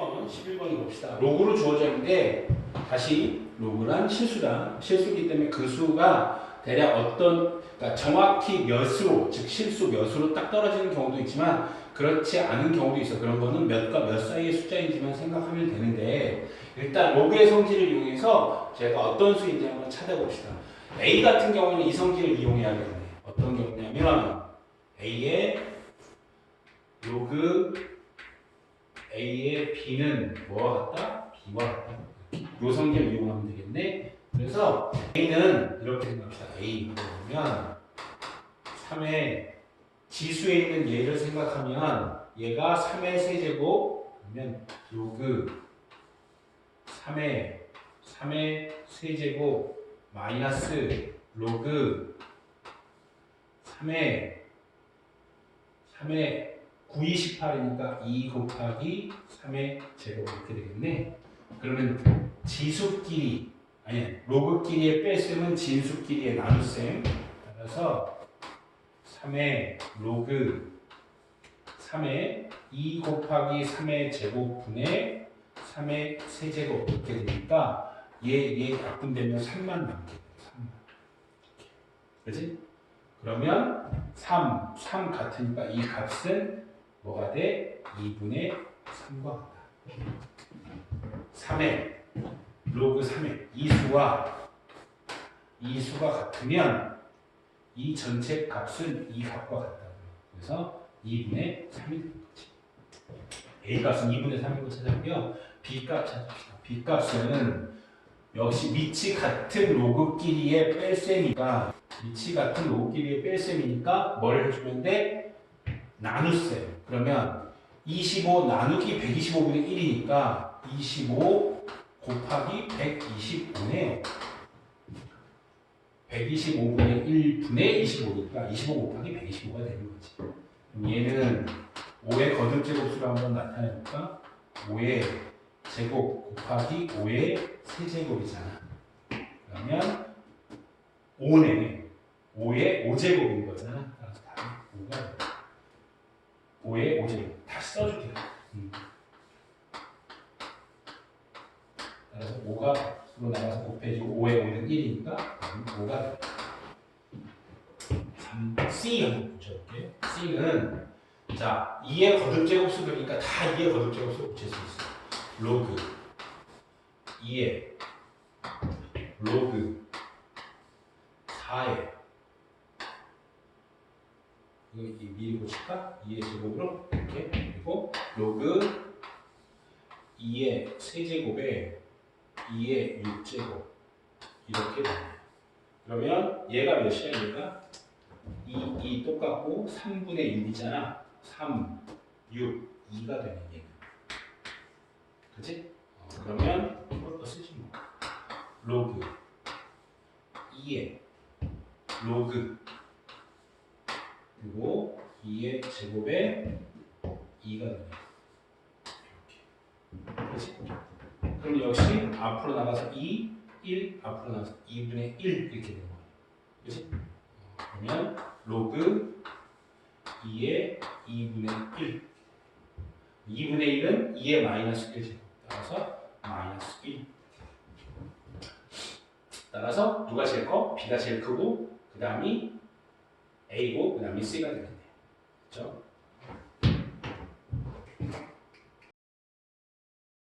11번, 11번을 봅시다. 로그로 주어져 있는데 다시 로그란 실수다. 실수기 때문에 그 수가 대략 어떤 그러니까 정확히 몇으로 즉 실수 몇으로 딱 떨어지는 경우도 있지만 그렇지 않은 경우도 있어. 그런 거는 몇과 몇 사이의 숫자인지만 생각하면 되는데 일단 로그의 성질을 이용해서 제가 어떤 수인지 한번 찾아봅시다. A 같은 경우는 이 성질을 이용해야겠네. 어떤 경우냐면 A의 로그 A의 B는 뭐와 같다? B와 같다. 요 성질을 이용하면 되겠네. 그래서 A는 이렇게 생각합시다. A 보면 3의 지수에 있는 얘를 생각하면 얘가 3의 세제곱 그러면 로그 3의 3의 세제곱 마이너스 로그 3의 3의 9, 28이니까 2 곱하기 3의 제곱 이렇게 되겠네. 그러면 지수끼리 아니 로그끼리의 뺄셈은 진수끼리의 나눗셈 따라서 3의 로그 3의 2 곱하기 3의 제곱분의 3의 세제곱 이렇게 되니까 얘얘 약분되면 3만 남게 돼요. 3만. 그지? 그러면 3, 3 같으니까 이 값은 뭐가 돼? 2분의 3과 같다. 3의 로그 3의 이 수와 이 수가 같으면 이 전체 값은 이 값과 같다고요. 그래서 2분의 3이 되는 거지. A 값은 2분의 3인 거 찾았고요. B 값 찾읍시다. B 값은 역시 위치 같은 로그끼리의 뺄셈이니까 위치 같은 로그끼리의 뺄셈이니까 뭘 해주면 돼? 나눗셈. 그러면 25 나누기 125분의 1이니까 25 곱하기 125네요. 125분의 1분의 25니까 25 곱하기 125가 되는 거지. 얘는 5의 거듭 제곱수로 한번 나타내볼까? 5의 제곱 곱하기 5의 세제곱이잖아. 그러면 5네. 5의 5제곱인 거잖아. 따라서 답이 5가 돼. 5의 5제곱. 다시 써줄게요. 음. 따라서 5가 으로 나가서 곱해지고 5의 5는 1이니까 5가 돼. 3, C 한번 붙여볼게요. C는 자 2의 거듭 제곱수들이니까 다 2의 거듭 제곱수로 붙일 수 있어. 로그 2의 로그 4의 이거 이 미리 고칠까? 2의 제곱으로 이렇게 그리고 로그 2의 세제곱에 2의 6제곱 이렇게 됩니다. 그러면 얘가 몇이야 얘가? 2, 2 똑같고 3분의 6이잖아 3, 6, 2가 되네 얘가 그치? 어, 그러면 또 쓰지 뭐 로그 2의 로그 그리고 2의 제곱에 2가 되네 이렇게 그치? 그럼 역시 앞으로 나가서 2, 1, 앞으로 나가서 2분의 1 이렇게 되는 거예요. 그렇지? 그러면 로그 2의 2분의 1 2분의 1은 2의 마이너스 1제곱 따라서 마이너스 1 따라서 누가 제일 커? B가 제일 크고 그 다음이 A고 그 다음이 C가 되겠네요. 그렇죠?